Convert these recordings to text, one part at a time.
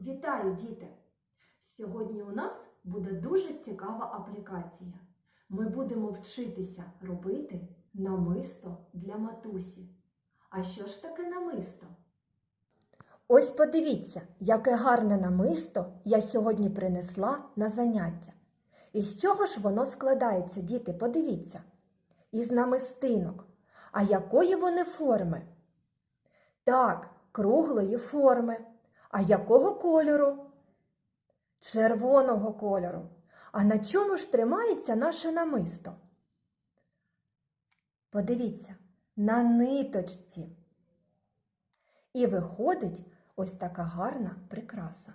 Вітаю, діти! Сьогодні у нас буде дуже цікава аплікація. Ми будемо вчитися робити намисто для матусі. А що ж таке намисто? Ось подивіться, яке гарне намисто я сьогодні принесла на заняття. І з чого ж воно складається, діти, подивіться. Із намистинок. А якої вони форми? Так, круглої форми. А якого кольору? Червоного кольору. А на чому ж тримається наше намисто? Подивіться, на ниточці. І виходить ось така гарна прикраса.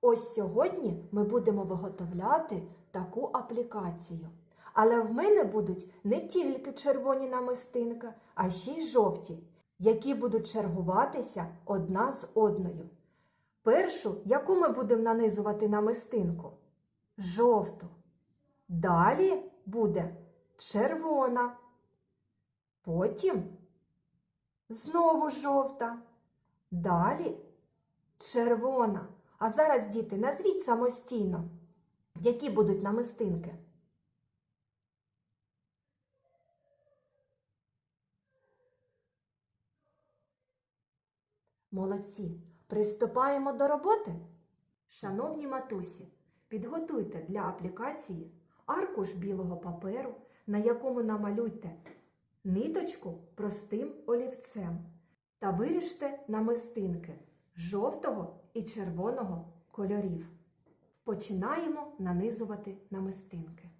Ось сьогодні ми будемо виготовляти таку аплікацію. Але в мене будуть не тільки червоні намистинки, а ще й жовті, які будуть чергуватися одна з одною. Першу, яку ми будемо нанизувати намистинку? Жовту. Далі буде червона. Потім знову жовта. Далі червона. А зараз, діти, назвіть самостійно, які будуть намистинки. Молодці! Приступаємо до роботи? Шановні матусі, підготуйте для аплікації аркуш білого паперу, на якому намалюйте ниточку простим олівцем та виріжте намистинки жовтого і червоного кольорів. Починаємо нанизувати намистинки.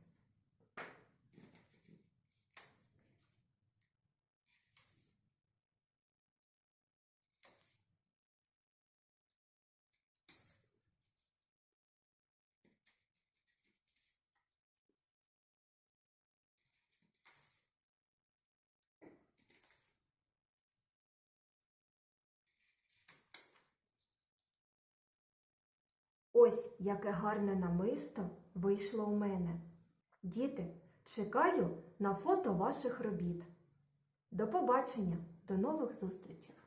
Ось яке гарне намисто вийшло у мене. Діти, чекаю на фото ваших робіт. До побачення, до нових зустрічей!